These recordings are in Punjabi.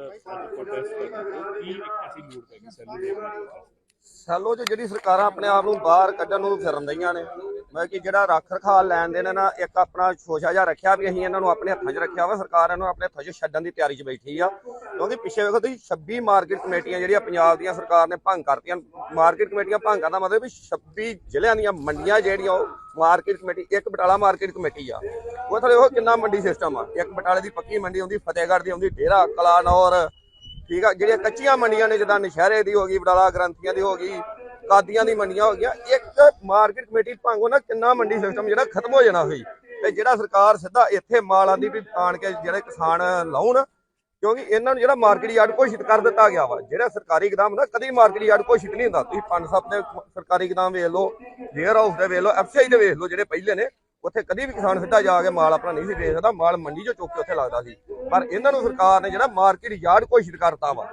ਜਿਹੜਾ ਪ੍ਰੋਟੈਸਟ ਕਰਦੇ ਕੀ ਐਸੀ ਲੋੜ ਪੈ ਗਈ ਸੈਲੂ ਸੈਲੋ 'ਚ ਜਿਹੜੀ ਸਰਕਾਰਾਂ ਆਪਣੇ ਆਪ ਨੂੰ ਬਾਹਰ ਕੱਢਣ ਨੂੰ ਫਿਰਨ ਰਹੀਆਂ ਨੇ ਮੈਂ ਕਿ ਜਿਹੜਾ ਰੱਖ ਰਖਾਅ ਲੈਣ ਦੇ ਨੇ ਨਾ ਇੱਕ ਆਪਣਾ ਸ਼ੋਸ਼ਾ ਜਿਹਾ ਰੱਖਿਆ ਵੀ ਅਸੀਂ ਇਹਨਾਂ ਨੂੰ ਆਪਣੇ ਹੱਥਾਂ 'ਚ ਰੱਖਿਆ ਵਾ, ਸਰਕਾਰ ਇਹਨੂੰ ਆਪਣੇ ਹੱਥਾਂ 'ਚ ਛੱਡਣ ਦੀ ਤਿਆਰੀ 'ਚ ਬੈਠੀ ਆ। ਕਿਉਂਕਿ ਪਿੱਛੇ ਵੇਖੋ ਤੁਸੀਂ 26 ਮਾਰਕੀਟ ਕਮੇਟੀਆਂ ਜਿਹੜੀਆਂ ਪੰਜਾਬ ਦੀਆਂ ਸਰਕਾਰ ਨੇ ਭੰਗ ਕਰਤੀਆਂ, ਮਾਰਕੀਟ ਕਮੇਟੀਆਂ ਭੰਗ ਕਰਨ ਦਾ ਮਤਲਬ ਵੀ 26 ਜ਼ਿਲ੍ਹਿਆਂ ਦੀਆਂ ਮੰਡੀਆਂ ਜਿਹੜੀਆਂ ਉਹ ਮਾਰਕੀਟ ਕਮੇਟੀ, ਇੱਕ ਬਟਾਲਾ ਮਾਰਕੀਟ ਕਮੇਟੀ ਆ। ਉਹ ਥਲੇ ਉਹ ਕਿੰਨਾ ਮੰਡੀ ਸਿਸਟਮ ਆ। ਇੱਕ ਬਟਾਲੇ ਦੀ ਪੱਕੀ ਮੰਡੀ ਆਉਂਦੀ ਫਤਿਹਗੜ੍ਹ ਦੀ ਆਉਂਦੀ ਡੇਰਾ ਕਲਾਨੌਰ ਠੀਕ ਆ, ਜਿਹੜੀਆਂ ਕੱਚੀਆਂ ਮੰਡੀਆਂ ਨੇ, ਜਿੱਦਾਂ ਨਸ਼ਹਿਰੇ ਦੀ ਹੋ ਗਈ, ਬਟਾਲਾ ਗ੍ਰੰਥੀਆਂ ਦੀ ਹੋ ਗਈ ਕਾਦੀਆਂ ਦੀ ਮੰਡੀਆਂ ਹੋ ਗਈਆਂ। ਇੱਕ ਮਾਰਕੀਟ ਕਮੇਟੀ ਭਾਂਗੋ ਨਾ ਕਿੰਨਾ ਮੰਡੀ ਸਿਸਟਮ ਜਿਹੜਾ ਖਤਮ ਹੋ ਜਾਣਾ ਹੋਈ ਤੇ ਜਿਹੜਾ ਸਰਕਾਰ ਸਿੱਧਾ ਇੱਥੇ ਮਾਲ ਆਂਦੀ ਵੀ ਆਣ ਕੇ ਜਿਹੜੇ ਕਿਸਾਨ ਲਾਉਣ, ਕਿਉਂਕਿ ਇਹਨਾਂ ਨੂੰ ਜਿਹੜਾ ਮਾਰਕੀਟ ਯਾਰਡ ਘੋਸ਼ਿਤ ਕਰ ਦਿੱਤਾ ਗਿਆ ਵਾ। ਜਿਹੜਾ ਸਰਕਾਰੀ ਗਦਾਮ ਨਾ ਕਦੀ ਮਾਰਕੀਟ ਯਾਰਡ ਘੋਸ਼ਿਤ ਨਹੀਂ ਹੁੰਦਾ। ਤੁਸੀਂ ਪੰਜ ਸੱਤ ਦੇ ਸਰਕਾਰੀ ਗਦਾਮ ਵੇਖ ਲਓ ਵੇਅਰ ਹਾਊਸ ਦੇ ਵੇਖ ਲਓ ਐਫਸੀਆਈ ਦੇ ਵੇਖ ਲਓ, ਜਿਹੜੇ ਪਹਿਲੇ ਨੇ। ਉੱਥੇ ਕਦੀ ਵੀ ਕਿਸਾਨ ਸਿੱਧਾ ਜਾ ਕੇ ਮਾਲ ਆਪਣਾ ਨਹੀਂ ਸੀ ਵੇਚ ਸਕਦਾ ਮਾਲ ਮੰਡੀ 'ਚੋਂ ਚੁੱਕ ਕੇ ਉੱਥੇ ਲੱਗਦਾ ਸੀ। ਪਰ ਇਹਨਾਂ ਨੂੰ ਸਰਕਾਰ ਨੇ ਜਿਹੜਾ ਮਾਰਕੀਟ ਯਾਰਡ ਘੋਸ਼ਿਤ ਕਰਤਾ ਵਾ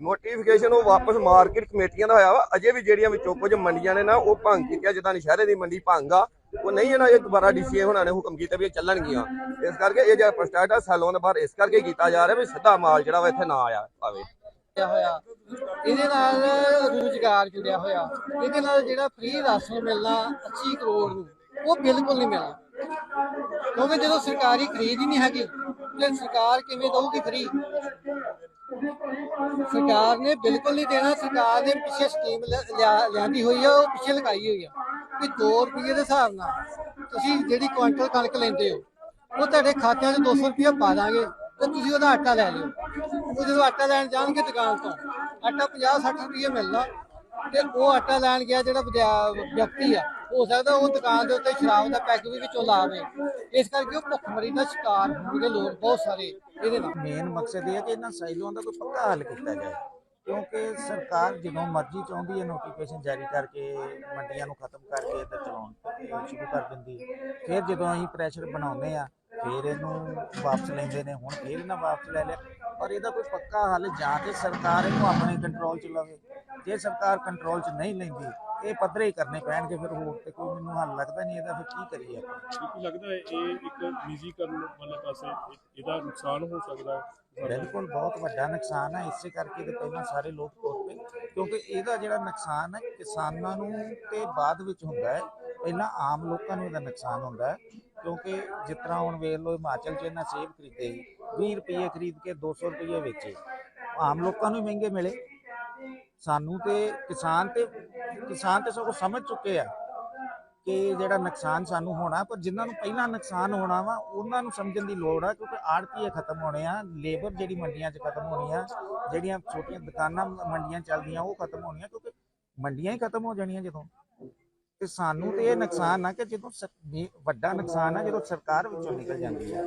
ਨੋਟੀਫਿਕੇਸ਼ਨ ਉਹ ਵਾਪਸ ਮਾਰਕੀਟ ਕਮੇਟੀਆਂ ਦਾ ਹੋਇਆ ਵਾ ਅਜੇ ਵੀ ਜਿਹੜੀਆਂ ਵਿੱਚੋਂ ਕੁਝ ਮੰਡੀਆਂ ਨੇ ਨਾ ਉਹ ਭੰਗ ਕੀਤੀਆਂ ਜਿੱਦਾਂ ਨਸ਼ਹਿਰੇ ਦੀ ਮੰਡੀ ਭੰਗ ਆ ਉਹ ਨਹੀਂ ਇਹਨਾਂ ਇਹ ਦੁਬਾਰਾ ਡੀਸੀਏ ਹੋਣਾ ਨੇ ਹੁਕਮ ਕੀਤਾ ਵੀ ਇਹ ਚੱਲਣਗੀਆਂ। ਇਸ ਕਰਕੇ ਇਹ ਜਿਹੜਾ ਪ੍ਰਸਟੈਟ ਆ ਸੈਲੋਂ ਦੇ ਬਾਹਰ ਇਸ ਕਰਕੇ ਕੀਤਾ ਜਾ ਰਿਹਾ ਵੀ ਸਿੱਧਾ ਮਾਲ ਜਿਹੜਾ ਵਾ ਇੱਥੇ ਨਾ ਆਇਆ ਆਵੇ ਜੁੜਿਆ ਹੋਇਆ। ਇਹਦੇ ਨਾਲ ਰੁਜ਼ਗਾਰ ਜੁੜਿਆ ਹੋਇਆ। ਇਹਦੇ ਨਾਲ ਜਿਹੜਾ ਫ੍ਰੀ ਰਾਸ਼ਨ ਮਿਲਣਾ 80 ਕਰੋੜ ਨੂੰ, ਉਹ ਬਿਲਕੁਲ ਨਹੀਂ ਮਿਲਣਾ। ਕਿਉਂਕਿ ਜਦੋਂ ਸਰਕਾਰੀ ਖਰੀਦ ਹੀ ਨਹੀਂ ਹੈਗੀ, ਤੇ ਸਰਕਾਰ ਕਿਵੇਂ ਦਊਗੀ ਫ੍ਰੀ ਸਰਕਾਰ ਨੇ ਬਿਲਕੁਲ ਨਹੀਂ ਦੇਣਾ। ਸਰਕਾਰ ਨੇ ਪਿੱਛੇ ਸਕੀਮ ਲਿਆ- ਲਿਆਂਦੀ ਹੋਈ ਆ, ਉਹ ਪਿੱਛੇ ਲਗਾਈ ਹੋਈ ਆ। ਕਿ 2 ਰੁਪਏ ਦੇ ਹਿਸਾਬ ਨਾਲ ਤੁਸੀਂ ਜਿਹੜੀ ਕੁਇੰਟਲ ਕਣਕ ਲੈਂਦੇ ਹੋ, ਉਹ ਤੁਹਾਡੇ ਖਾਤਿਆਂ 'ਚ 200 ਰੁਪਏ ਪਾ ਦਾਂਗੇ, ਤੇ ਤੁਸੀਂ ਉਹਦਾ ਆਟਾ ਲੈ ਲਿਓ। ਉਹ ਜਦੋਂ ਆਟਾ ਲੈਣ ਜਾਣਗੇ ਦੁਕਾਨ ਤੋਂ, ਆਟਾ 50 60 ਰੁਪਏ ਮਿਲਦਾ। ਤੇ ਉਹ ਆਟਾ ਲੈਣ ਗਿਆ ਜਿਹੜਾ ਵਿਅਕਤੀ ਆ, ਹੋ ਸਕਦਾ ਉਹ ਦੁਕਾਨ ਦੇ ਉੱਤੇ ਸ਼ਰਾਬ ਦਾ ਪੈਕ ਵੀ ਵਿੱਚੋਂ ਲਾਵੇ। ਇਸ ਕਰਕੇ ਉਹ ਭੁੱਖਮਰੀ ਦਾ ਸ਼ਿਕਾਰ ਹੋਣਗੇ ਲੋਕ ਬਹੁਤ ਸਾਰੇ ਇਹਦੇ ਨਾਲ। ਮੇਨ ਮਕਸਦ ਇਹ ਹੈ ਕਿ ਇਹਨਾਂ ਸਾਈਲੋਂ ਦਾ ਕੋਈ ਪੱਕਾ ਹੱਲ ਕੀਤਾ ਜਾਏ। ਕਿਉਂਕਿ ਸਰਕਾਰ ਜਦੋਂ ਮਰਜ਼ੀ ਚਾਹੁੰਦੀ ਹੈ ਨੋਟੀਫਿਕੇਸ਼ਨ ਜਾਰੀ ਕਰਕੇ ਮੰਡੀਆਂ ਨੂੰ ਖਤਮ ਕਰਕੇ ਇੱਧਰ ਚਲਾਉਣ ਸ਼ੁਰੂ ਕਰ ਦਿੰਦੀ ਹੈ। ਫਿਰ ਜਦੋਂ ਅਸੀਂ ਪ੍ਰੈਸ਼ਰ ਬਣਾਉਂਦੇ ਆ ਫਿਰ ਇਹਨੂੰ ਵਾਪਸ ਲੈਂਦੇ ਨੇ, ਹੁਣ ਫਿਰ ਇਹਨਾਂ ਵਾਪਸ ਲੈ ਲਿਆ। ਪਰ ਇਹਦਾ ਕੋਈ ਪੱਕਾ ਹੱਲ ਜਾਂ ਤੇ ਸਰਕਾਰ ਇਹਨੂੰ ਆਪਣੇ ਕੰਟਰੋਲ 'ਚ ਲਵੇ। ਜੇ ਸਰਕਾਰ ਕੰਟਰੋਲ 'ਚ ਨਹੀਂ ਲੈਂਦੀ ਇਹ ਪੱਧਰੇ ਹੀ ਕਰਨੇ ਪੈਣਗੇ ਫਿਰ ਹੋਰ ਤੇ ਕੋਈ ਮੈਨੂੰ ਹੱਲ ਲੱਗਦਾ ਨਹੀਂ ਇਹਦਾ ਫਿਰ ਕੀ ਕਰੀਏ ਕਿਉਂਕਿ ਲੱਗਦਾ ਹੈ ਇਹ ਇੱਕ ਨਿੱਜੀਕਰਨ ਵਾਲੇ ਪਾਸੇ ਇਹਦਾ ਨੁਕਸਾਨ ਹੋ ਸਕਦਾ ਹੈ। ਬਿਲਕੁਲ ਬਹੁਤ ਵੱਡਾ ਨੁਕਸਾਨ ਹੈ। ਇਸੇ ਕਰਕੇ ਤੇ ਪਹਿਲਾਂ ਸਾਰੇ ਲੋਕ ਤੁਰ ਪਏ ਕਿਉਂਕਿ ਇਹਦਾ ਜਿਹੜਾ ਨੁਕਸਾਨ ਹੈ ਕਿਸਾਨਾਂ ਨੂੰ ਤੇ ਬਾਅਦ ਵਿੱਚ ਹੁੰਦਾ ਹੈ ਪਹਿਲਾਂ ਆਮ ਲੋਕਾਂ ਨੂੰ ਇਹਦਾ ਨੁਕਸਾਨ ਹੁੰਦਾ ਹੈ ਕਿਉਂਕਿ ਜਿਸ ਤਰ੍ਹਾਂ ਹੁਣ ਵੇਖ ਲਓ ਹਿਮਾਚਲ 'ਚ ਇਹਨਾਂ ਸੇਬ ਖਰੀਦੇ 20 ਰੁਪਏ ਖਰੀਦ ਕੇ 200 ਰੁਪਏ ਵੇਚੇ। ਆਮ ਲੋਕਾਂ ਨੂੰ ਮਹਿੰਗੇ ਮਿਲੇ। ਸਾਨੂੰ ਤੇ ਕਿਸਾਨ ਤੇ ਕਿਸਾਨ ਤੇ ਸਗੋਂ ਸਮਝ ਚੁੱਕੇ ਆ ਕਿ ਜਿਹੜਾ ਨੁਕਸਾਨ ਸਾਨੂੰ ਹੋਣਾ, ਪਰ ਜਿਨ੍ਹਾਂ ਨੂੰ ਪਹਿਲਾਂ ਨੁਕਸਾਨ ਹੋਣਾ ਵਾ, ਉਹਨਾਂ ਨੂੰ ਸਮਝਣ ਦੀ ਲੋੜ ਆ, ਕਿਉਂਕਿ ਆੜਤੀਏ ਖਤਮ ਹੋਣੇ ਆ, ਲੇਬਰ ਜਿਹੜੀ ਮੰਡੀਆਂ 'ਚ ਖਤਮ ਹੋਣੀ ਆ, ਜਿਹੜੀਆਂ ਛੋਟੀਆਂ ਦੁਕਾਨਾਂ, ਮੰਡੀਆਂ ਚੱਲਦੀਆਂ, ਉਹ ਖਤਮ ਹੋਣੀਆਂ, ਕਿਉਂਕਿ ਮੰਡੀਆਂ ਹੀ ਖਤਮ ਹੋ ਜਾਣੀਆਂ ਜਦੋਂ। ਤੇ ਸਾਨੂੰ ਤੇ ਇਹ ਨੁਕਸਾਨ ਆ ਕਿ ਜਦੋਂ ਸਰ- ਵੀ ਵੱਡਾ ਨੁਕਸਾਨ ਆ, ਜਦੋਂ ਸਰਕਾਰ ਵਿੱਚੋਂ ਨਿਕਲ ਜਾਂਦੀ ਆ।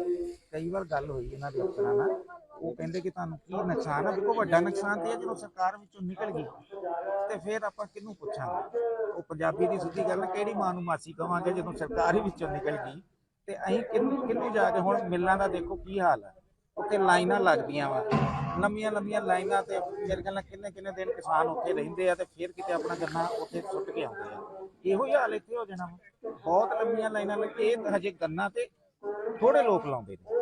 ਕਈ ਵਾਰ ਗੱਲ ਹੋਈ ਇਹਨਾਂ ਦੇ ਅਫਸਰਾਂ ਨਾਲ। ਉਹ ਕਹਿੰਦੇ ਕਿ ਤੁਹਾਨੂੰ ਕੀ ਨੁਕਸਾਨ ਆ? ਦੇਖੋ, ਵੱਡਾ ਨੁਕਸਾਨ ਤੇ ਇਹ ਜਦੋਂ ਸਰਕਾਰ ਵਿੱਚੋਂ ਨਿਕਲ ਗਈ, ਤੇ ਫਿਰ ਆਪਾਂ ਕਿਹਨੂੰ ਪੁੱਛਾਂਗੇ? ਉਹ ਪੰਜਾਬੀ ਦੀ ਸਿੱਧੀ ਗੱਲ ਕਿਹੜੀ ਮਾਂ ਨੂੰ ਮਾਸੀ ਕਵਾਂਗੇ ਜਦੋਂ ਸਰਕਾਰ ਹੀ ਵਿੱਚੋਂ ਨਿਕਲ ਗਈ? ਤੇ ਅਸੀਂ ਕਿਹਨੂੰ ਕਿਹਨੂੰ ਜਾ ਕੇ ਹੁਣ ਮਿੱਲਾਂ ਦਾ ਦੇਖੋ ਕੀ ਹਾਲ ਆ? ਉੱਥੇ ਲਾਈਨਾਂ ਲੱਗਦੀਆਂ ਵਾ। ਲੰਮੀਆਂ ਲੰਮੀਆਂ ਲਾਈਨਾਂ ਤੇ ਮੇਰੇ ਖਿਆਲ ਨਾਲ ਕਿੰਨੇ ਕਿੰਨੇ ਦਿਨ ਕਿਸਾਨ ਉੱਥੇ ਰਹਿੰਦੇ ਆ ਤੇ ਫਿਰ ਕਿਤੇ ਆਪਣਾ ਗੰਨਾ ਉੱਥੇ ਸੁੱਟ ਕੇ ਆਉਂਦੇ ਆ। ਇਹੋ ਹੀ ਹਾਲ ਇੱਥੇ ਹੋ ਜਾਣਾ ਵਾ। ਬਹੁਤ ਲੰਮੀਆਂ ਲਾਈਨਾਂ ਲੱਗ ਇਹ ਤਾਂ ਹਜੇ ਗੰਨਾ ਤੇ ਥੋੜੇ ਲੋਕ ਲਾਉਂਦੇ ਨੇ।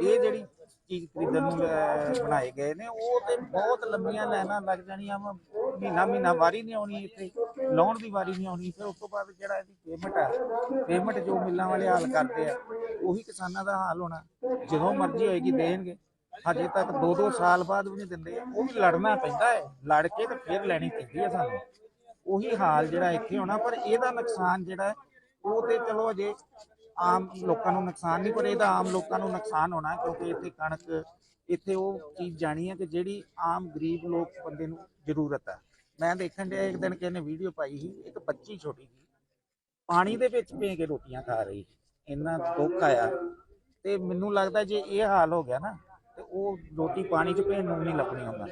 ਇਹ ਜਿਹੜੀ ਚੀਜ਼ ਖਰੀਦਣ ਨੂੰ ਬਣਾਏ ਗਏ ਨੇ, ਉਹ ਤੇ ਬਹੁਤ ਲੰਮੀਆਂ ਲਾਈਨਾਂ ਲੱਗ ਜਾਣੀਆਂ ਵਾ। ਮਹੀਨਾ ਮਹੀਨਾ ਵਾਰੀ ਨਹੀਂ ਆਉਣੀ ਇੱਥੇ, ਲਾਉਣ ਦੀ ਵਾਰੀ ਨਹੀਂ ਆਉਣੀ। ਫਿਰ ਉਸ ਤੋਂ ਬਾਅਦ ਜਿਹੜਾ ਇਹਦੀ ਪੇਮੈਂਟ ਆ ਪੇਮੈਂਟ ਜੋ ਮਿੱਲਾਂ ਵਾਲੇ ਹਾਲ ਕਰਦੇ ਆ, ਉਹੀ ਕਿਸਾਨਾਂ ਦਾ ਹਾਲ ਹੋਣਾ। ਜਦੋਂ ਮਰਜ਼ੀ ਹੋਏਗੀ ਦੇਣਗੇ। ਹਜੇ ਤੱਕ 2-2 ਸਾਲ ਬਾਅਦ ਵੀ ਨਹੀਂ ਦਿੰਦੇ। ਉਹ ਵੀ ਲੜਨਾ ਪੈਂਦਾ ਹੈ। ਲੜ ਕੇ ਤੇ ਫਿਰ ਲੈਣੀ ਪੈਂਦੀ ਹੈ ਸਾਨੂੰ। ਉਹੀ ਹਾਲ ਜਿਹੜਾ ਇੱਥੇ ਹੋਣਾ, ਪਰ ਇਹਦਾ ਨੁਕਸਾਨ ਜਿਹੜਾ ਉਹ ਤੇ ਚਲੋ ਅਜੇ ਆਮ ਲੋਕਾਂ ਨੂੰ ਨੁਕਸਾਨ ਨਹੀਂ, ਪਰ ਇਹਦਾ ਆਮ ਲੋਕਾਂ ਨੂੰ ਨੁਕਸਾਨ ਹੋਣਾ ਕਿਉਂਕਿ ਇੱਥੇ ਕਣਕ, ਇੱਥੇ ਉਹ ਚੀਜ਼ ਜਾਣੀ ਹੈ ਕਿ ਜਿਹੜੀ ਆਮ ਗਰੀਬ ਲੋਕ ਬੰਦੇ ਨੂੰ ਜ਼ਰੂਰਤ ਹੈ। ਮੈਂ ਦੇਖਣ ਡਿਆ ਇੱਕ ਦਿਨ ਕਿਸੇ ਵੀਡੀਓ ਪਾਈ ਸੀ, ਇੱਕ ਬੱਚੀ ਛੋਟੀ ਜੀ ਪਾਣੀ ਦੇ ਵਿੱਚ ਭੇ ਕੇ ਰੋਟੀਆਂ ਖਾ ਰਹੀ ਇੰਨਾ ਦੁੱਖ ਆਇਆ। ਤੇ ਮੈਨੂੰ ਲੱਗਦਾ ਜੇ ਇਹ ਹਾਲ ਹੋ ਗਿਆ ਨਾ, ਤੇ ਉਹ ਰੋਟੀ ਪਾਣੀ 'ਚ ਭੇਣ ਨੂੰ ਨਹੀਂ ਲੱਭਣੀ ਹੁੰਦਾ।